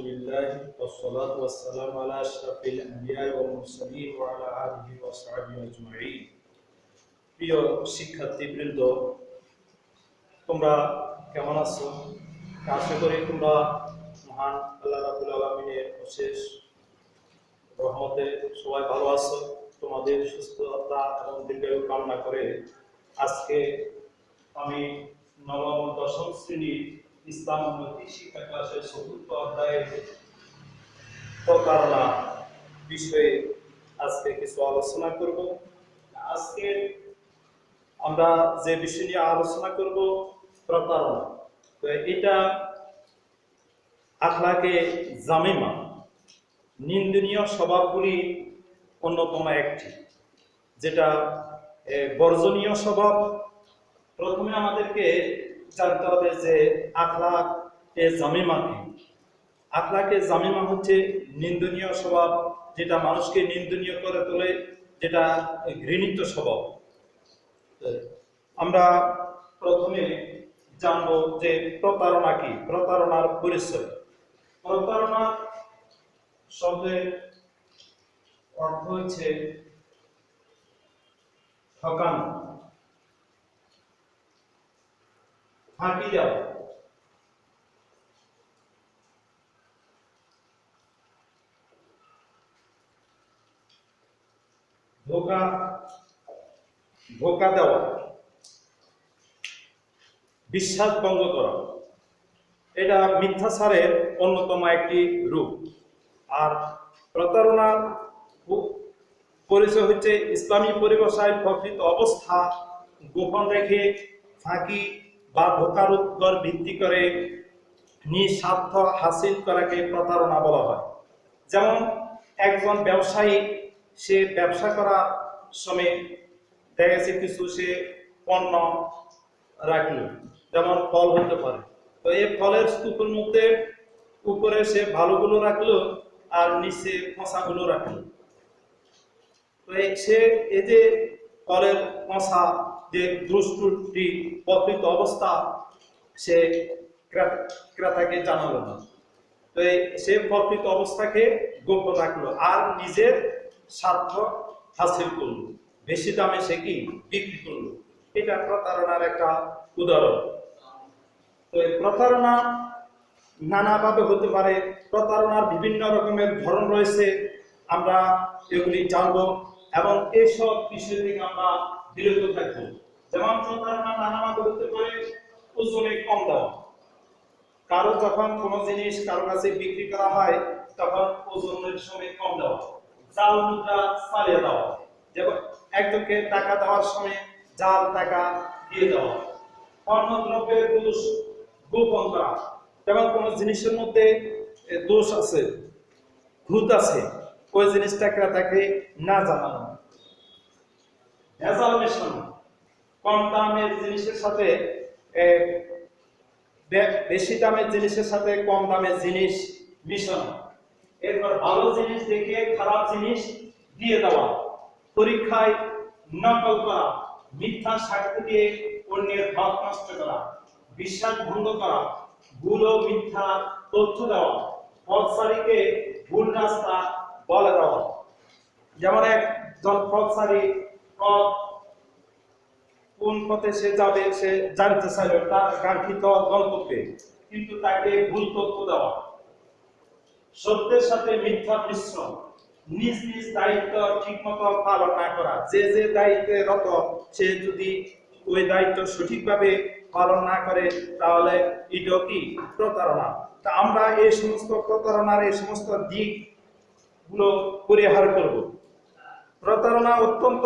لله والصلاة والسلام على أشرف الأنبياء والمرسلين وعلى آله وصحبه أجمعين প্রিয় শিক্ষার্থীবৃন্দ তোমরা কেমন আছো আশা করি তোমরা মহান আল্লাহ রাবুল আলমিনের অশেষ রহমতে সবাই ভালো আছো তোমাদের সুস্থতা এবং দীর্ঘায়ু কামনা করে আজকে আমি নবম ও দশম শ্রেণীর ইসলাম ও শিক্ষা ক্লাসের চতুর্থ অধ্যায়ের প্রতারণা বিষয়ে আজকে কিছু আলোচনা করব আজকে আমরা যে বিষয় নিয়ে আলোচনা করব প্রতারণা তো এটা আখলাকে জামিমা নিন্দনীয় স্বভাবগুলি অন্যতম একটি যেটা বর্জনীয় স্বভাব প্রথমে আমাদেরকে জানতে হবে যে আখলাক এ জামিমা কি আখলাকে জামিমা হচ্ছে নিন্দনীয় স্বভাব যেটা মানুষকে নিন্দনীয় করে তোলে, যেটা ঘৃণিত স্বভাব। আমরা প্রথমে জানব যে প্রতারণা কি, প্রতারণার পরিচয়। প্রতারণা শব্দের অর্থ হচ্ছে ঠকানো। ফাঁকি দেওয়া ধোকা ধোকা দেওয়া বিশ্বাস ভঙ্গ করা। এটা মিথ্যাচারের অন্যতম একটি রূপ। আর প্রতারণার পরিচয় হচ্ছে ইসলামী পরিভাষায় প্রকৃত অবস্থা গোপন রেখে ফাঁকি বা ধোকার ভিত্তি করে নিঃস্বার্থ হাসিল করাকে প্রতারণা বলা হয়। যেমন, একজন ব্যবসায়ী, সে ব্যবসা করার সময় দেখা গেছে কিছু, সে পণ্য রাখল যেমন ফল হতে পারে। তো এই ফলের স্তূপের মধ্যে উপরে সে ভালোগুলো রাখল আর নিচে পচাগুলো রাখল। তো সে, এই যে ফলের পচা যে দুষ্টুটি প্রকৃত অবস্থা, সে ক্রে- ক্রেতাকে জানালো না। তো সে প্রকৃত অবস্থাকে গোপন রাখল আর নিজের স্বার্থ হাসিল করল। বেশি দামে সে কি? বিক্রি করল। এটা প্রতারণার একটা উদাহরণ। তো এই প্রতারণা নানাভাবে হতে পারে। প্রতারণার বিভিন্ন রকমের ধরন রয়েছে। আমরা এগুলি জানব এবং এসব বিষয় থেকে আমরা বিরত থাকব। যেমন প্রতারণা নানাভাবে হতে পারে ওজনে কম দেওয়া কারও যখন কোনো জিনিস কারও কাছে বিক্রি করা হয়, তখন ওজনের সময় কম দেওয়া জাল মুদ্রা চালিয়ে দেওয়া যেমন একজনকে টাকা দেওয়ার সময় জাল, টাকা দিয়ে দেওয়া অন্য দ্রব্যের দোষ গোপন করা। যেমন কোনো জিনিসের মধ্যে দোষ আছে, ভূত আছে, ওই জিনিসটা ক্রেতাকে না জানানো। ভেজাল মেশানো। কম দামের জিনিসের সাথে বেশি দামের জিনিসের সাথে কম দামের জিনিস মিশানো। এরপর ভালো জিনিস দেখে খারাপ জিনিস দিয়ে দেওয়া। পরীক্ষায় নকল করা, মিথ্যা সাক্ষ্য দিয়ে অন্যের হক নষ্ট করা বিশ্বাস ভঙ্গ করা, ভুল ও মিথ্যা তথ্য দেওয়া, পথচারীকে ভুল রাস্তা বলে দেওয়া। যেমন একজন পথ কোন পথে সে যাবে, সে জানতে চাইল তার কাঙ্ক্ষিত গন্তব্যে কিন্তু তাকে ভুল তথ্য দেওয়া। সত্যের সাথে মিথ্যা মিশ্রণ। নিজ নিজ দায়িত্ব ঠিক ঠিকমতো পালন না করা। যে যে দায়িত্বে রত, সে যদি ওই দায়িত্ব সঠিকভাবে পালন না করে, তাহলে এটা কি প্রতারণা? তা আমরা এই সমস্ত প্রতারণার এই সমস্ত দিকগুলো পরিহার করব। প্রতারণা অত্যন্ত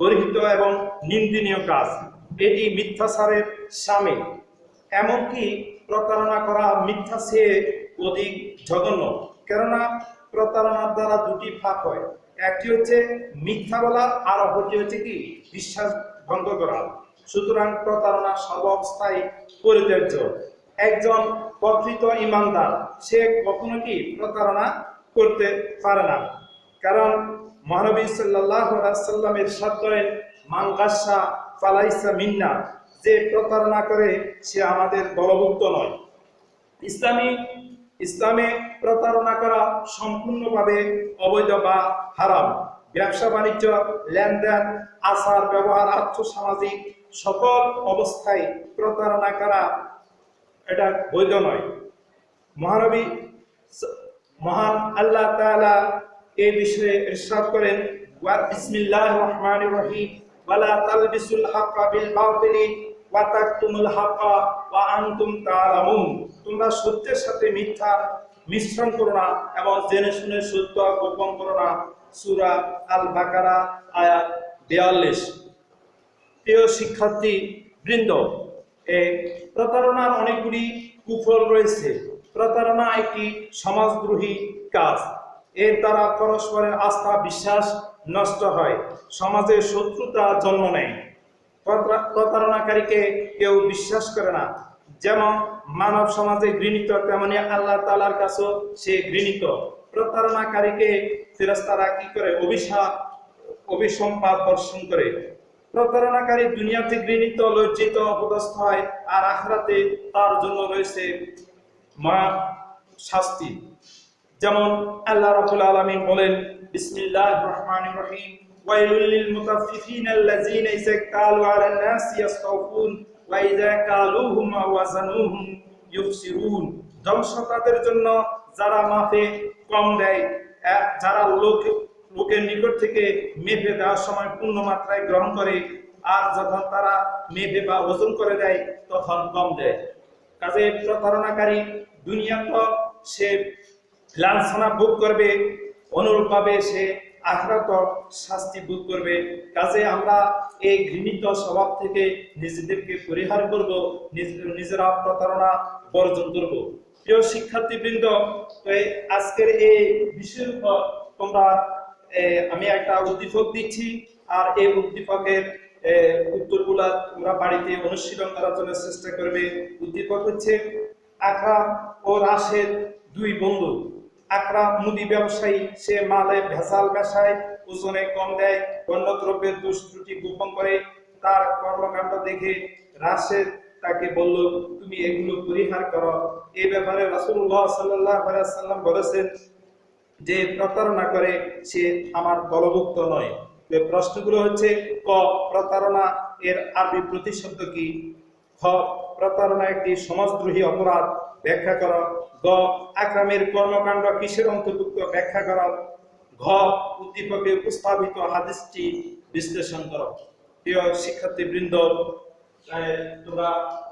গর্হিত এবং নিন্দনীয় কাজ। এটি মিথ্যাচারের সামিল। এমনকি প্রতারণা করা মিথ্যা চেয়ে অধিক জঘন্য। কেননা প্রতারণার দ্বারা দুটি ফাঁক হয়। একটি হচ্ছে মিথ্যা বলা আর অপরটি হচ্ছে কি? বিশ্বাস ভঙ্গ করা। সুতরাং প্রতারণা সর্বাবস্থায় পরিত্যাজ্য একজন প্রকৃত ইমানদার, সে কখনো কি প্রতারণা করতে পারে না? কারণ মহানবী সাল্লাহ সাল্লামের সাদ করেন মাঙ্গাসা ফালাইসা মিন্না যে প্রতারণা করে সে আমাদের দলভুক্ত নয়। ইসলামী, ইসলামে প্রতারণা করা সম্পূর্ণভাবে অবৈধ বা হারাম। ব্যবসা, বাণিজ্য, লেনদেন, আচার, ব্যবহার, আর্থসামাজিক সকল অবস্থায় প্রতারণা করা এটা বৈধ নয়। মহানবী মহান আল্লাহ তাআলা এই বিষয়ে ইরশাদ করেন, ওয়া বিসমিল্লাহির রহমানির রহিম, ওয়ালা তালবিসুল হাক্কা বিল বাতিলি, ওয়া তাকতুমুল হাক্কা, ওয়া আনতুম তাআলামুন তোমরা সত্যের সাথে মিথ্যা মিশ্রণ করো না এবং জেনে শুনে সত্য গোপন করো না সূরা আল বাকারা আয়াত 42 প্রিয় শিক্ষার্থী বৃন্দ, এ প্রতারণার অনেকগুলি কুফল রয়েছে। প্রতারণা একটি সমাজদ্রোহী কাজ। এর দ্বারা পরস্পরের আস্থা, বিশ্বাস নষ্ট হয়। সমাজে শত্রুতা জন্ম নেয়। প্রতারণাকারীকে কেউ বিশ্বাস করে না। যেমন মানব সমাজে ঘৃণিত, তেমনি আল্লাহ তালার কাছেও সে ঘৃণিত। প্রতারণাকারীকে ফেরেশতারা কি করে? অভিশাপ, অভিসম্পাদ বর্ষণ করে। প্রতারণাকারী দুনিয়াতে ঘৃণিত, লজ্জিত, অপদস্থ হয় আর আখরাতে তার জন্য রয়েছে মা শাস্তি। যেমন আল্লাহ রাব্বুল আলামিন বলেন, বিসমিল্লাহির রহমানির রহিম। ওয়াইলুল আলান নাসি ইয়াস্তাউফুন ওয়া ইযা কালুহুম ইউফসিরুন জন্য যারা কম দেয় যারা লোক, লোকের নিকট থেকে মেপে দেওয়ার সময় পূর্ণ মাত্রায় গ্রহণ করে, আর যখন তারা মেপে বা ওজন করে দেয়, তখন কম দেয়। কাজে প্রতারণাকারী দুনিয়া তো সে লাঞ্ছনা ভোগ করবে অনুরূপভাবে সে আখরাত শাস্তি ভোগ করবে। কাজে আমরা এই ঘৃণিত স্বভাব থেকে নিজেদেরকে পরিহার করব নিজেরা প্রতারণা বর্জন করব। প্রিয় শিক্ষার্থীবৃন্দ আজকের এই বিষয়ের উপর তোমরা আমি একটা উদ্দীপক দিচ্ছি, আর এই উদ্দীপকের উত্তরগুলা তোমরা বাড়িতে অনুশীলন করার জন্য চেষ্টা করবে। উদ্দীপক হচ্ছে আকরাম ও রাশেদ দুই বন্ধু। আকরাম মুদি ব্যবসায়ী, সে মালে ভেজাল মেশায় ওজনে কম দেয় পণ্যদ্রব্যের দোষ ত্রুটি গোপন করে। তার কর্মকাণ্ড দেখে রাশেদ তাকে বলল, তুমি এগুলো পরিহার করো। এই ব্যাপারে আলাইহি সাল্লাম বলেছেন যে, প্রতারণা করে সে আমার দলভুক্ত নয়। প্রশ্নগুলো হচ্ছে, ক, প্রতারণা এর আরবি প্রতিশব্দ কি? খ, প্রতারণা একটি সমাজদ্রোহী অপরাধ। ব্যাখ্যা কর। গ, আকরামের কর্মকাণ্ড কিসের অন্তর্ভুক্ত? ব্যাখ্যা কর। ঘ, উদ্দীপকে উপস্থাপিত হাদিসটি বিশ্লেষণ কর। প্রিয় শিক্ষার্থী বৃন্দ তোমরা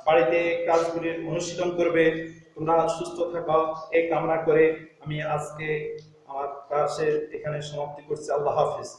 বাড়িতে কাজগুলির অনুশীলন করবে, তোমরা সুস্থ থাকো, এই কামনা করে আমি আজকে আমার ক্লাসে এখানে সমাপ্তি করছি। আল্লাহ হাফিজ।